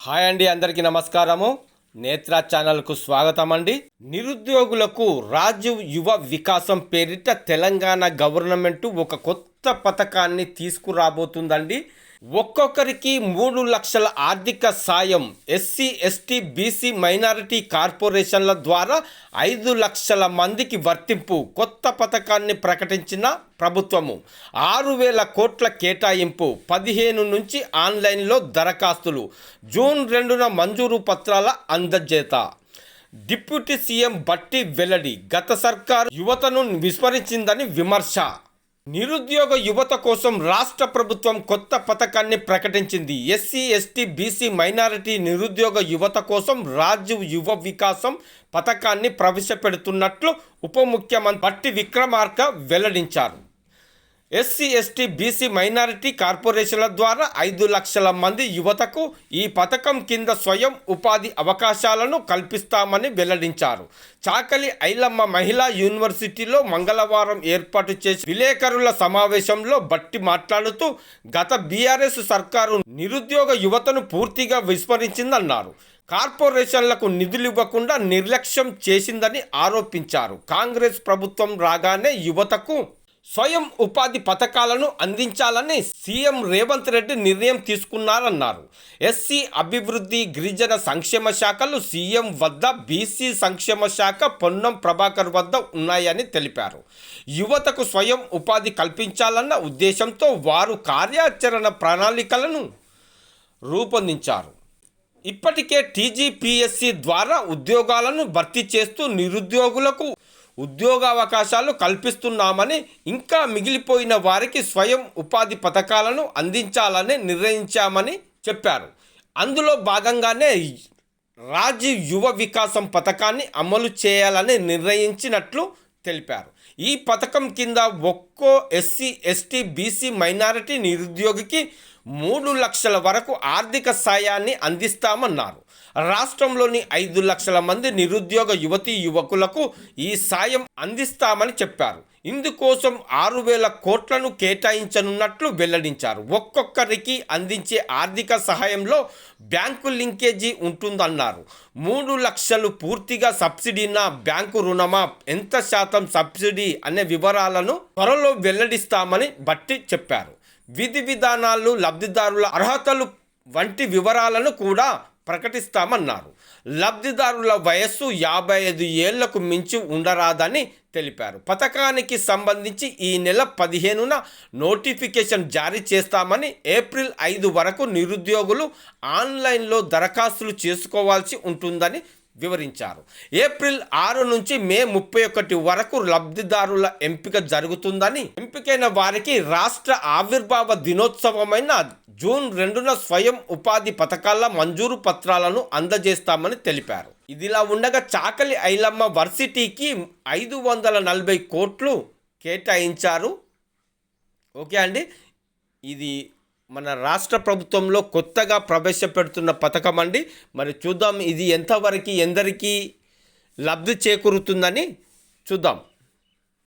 Hi అండి అందరికీ నమస్కారము. నేత్ర ఛానల్కు స్వాగతం అండి నిరుద్యోగులకు రాజీవ్ యువ వికాసం పేరిట తెలంగాణ గవర్నమెంట్ ఒక కొత్త కొత్త పథకాన్ని తీసుకురాబోతుందండి. ఒక్కొక్కరికి మూడు లక్షల ఆర్థిక సాయం ఎస్సీ ఎస్టీ బీసీ మైనారిటీ కార్పొరేషన్ల ద్వారా ఐదు లక్షల మందికి వర్తింపు కొత్త పథకాన్ని ప్రకటించిన ప్రభుత్వము. ఆరు వేల కోట్ల కేటాయింపు పదిహేను నుంచి ఆన్లైన్లో దరఖాస్తులు జూన్ రెండున మంజూరు పత్రాల అందజేత. డిప్యూటీ సీఎం బట్టి వెల్లడి గత సర్కార్ యువతను విస్మరించిందని విమర్శ. నిరుద్యోగ యువత కోసం రాష్ట్ర ప్రభుత్వం కొత్త పథకాన్ని ప్రకటించింది. ఎస్సీ ఎస్టీ బీసీ మైనారిటీ నిరుద్యోగ యువత కోసం రాజీవ్ యువ వికాసం పథకాన్ని ప్రవేశపెడుతున్నట్లు ఉప ముఖ్యమంత్రి పట్టి విక్రమార్క వెల్లడించారు. ఎస్సీ ఎస్టీ బీసీ మైనారిటీ కార్పొరేషన్ల ద్వారా ఐదు లక్షల మంది యువతకు ఈ పథకం కింద స్వయం ఉపాధి అవకాశాలను కల్పిస్తామని వెల్లడించారు. చాకలి ఐలమ్మ మహిళా యూనివర్సిటీలో మంగళవారం ఏర్పాటు చేసి విలేకరుల సమావేశంలో బట్టి మాట్లాడుతూ గత బీఆర్ఎస్ సర్కారు నిరుద్యోగ యువతను పూర్తిగా విస్మరించిందన్నారు. కార్పొరేషన్లకు నిధులు ఇవ్వకుండా నిర్లక్ష్యం చేసిందని ఆరోపించారు. కాంగ్రెస్ ప్రభుత్వం రాగానే యువతకు స్వయం ఉపాధి పథకాలను అందించాలని సీఎం రేవంత్ రెడ్డి నిర్ణయం తీసుకున్నారన్నారు. ఎస్సీ అభివృద్ధి గిరిజన సంక్షేమ శాఖలు సీఎం వద్ద బీసీ సంక్షేమ శాఖ పొన్నం ప్రభాకర్ వద్ద ఉన్నాయని తెలిపారు. యువతకు స్వయం ఉపాధి కల్పించాలన్న ఉద్దేశంతో వారు కార్యాచరణ ప్రణాళికలను రూపొందించారు. ఇప్పటికే టీజీపీఎస్సీ ద్వారా ఉద్యోగాలను భర్తీ చేస్తూ నిరుద్యోగులకు ఉద్యోగావకాశాలు కల్పిస్తున్నామని ఇంకా మిగిలిపోయిన వారికి స్వయం ఉపాధి పథకాలను అందించాలని నిర్ణయించామని చెప్పారు. అందులో భాగంగానే రాజీవ్ యువ వికాసం పథకాన్ని అమలు చేయాలని నిర్ణయించినట్లు తెలిపారు. ఈ పథకం కింద ఒక్కో ఎస్సీ ఎస్టీ బీసీ మైనారిటీ నిరుద్యోగికి మూడు లక్షల వరకు ఆర్థిక సాయాన్ని అందిస్తామన్నారు. రాష్ట్రంలోని ఐదు లక్షల మంది నిరుద్యోగ యువతీ యువకులకు ఈ సాయం అందిస్తామని చెప్పారు. ఇందుకోసం ఆరు వేల కోట్లను కేటాయించనున్నట్లు వెల్లడించారు. ఒక్కొక్కరికి అందించే ఆర్థిక సహాయంలో బ్యాంకు లింకేజీ ఉంటుందన్నారు. మూడు లక్షలు పూర్తిగా సబ్సిడీనా? బ్యాంకు రుణమా? ఎంత శాతం సబ్సిడీ? అనే వివరాలను త్వరలో వెల్లడిస్తామని బట్టి చెప్పారు. విధి విధానాలు లబ్ధిదారుల అర్హతలు వంటి వివరాలను కూడా ప్రకటిస్తామన్నారు. లబ్ధిదారుల వయస్సు యాభై ఐదు ఏళ్ళకు మించి ఉండరాదని తెలిపారు. పథకానికి సంబంధించి ఈ నెల పదిహేనున నోటిఫికేషన్ జారీ చేస్తామని ఏప్రిల్ ఐదు వరకు నిరుద్యోగులు ఆన్లైన్లో దరఖాస్తులు చేసుకోవాల్సి ఉంటుందని వివరించారు. ఏప్రిల్ ఆరు నుంచి మే ముప్పై ఒకటి వరకు లబ్ధిదారుల ఎంపిక జరుగుతుందని ఎంపికైన వారికి రాష్ట్ర ఆవిర్భావ దినోత్సవమైన జూన్ రెండున స్వయం ఉపాధి పథకాల మంజూరు పత్రాలను అందజేస్తామని తెలిపారు. ఇదిలా ఉండగా చాకలి ఐలమ్మ వర్సిటీకి ఐదు వందల నలభై కోట్లు కేటాయించారు. ఓకే అండి. ఇది మన రాష్ట్ర ప్రభుత్వంలో కొత్తగా ప్రవేశపెడుతున్న పథకం అండి. మరి చూద్దాం ఇది ఎంతవరకు ఎందరికీ లబ్ధి చేకూరుతుందని చూద్దాం.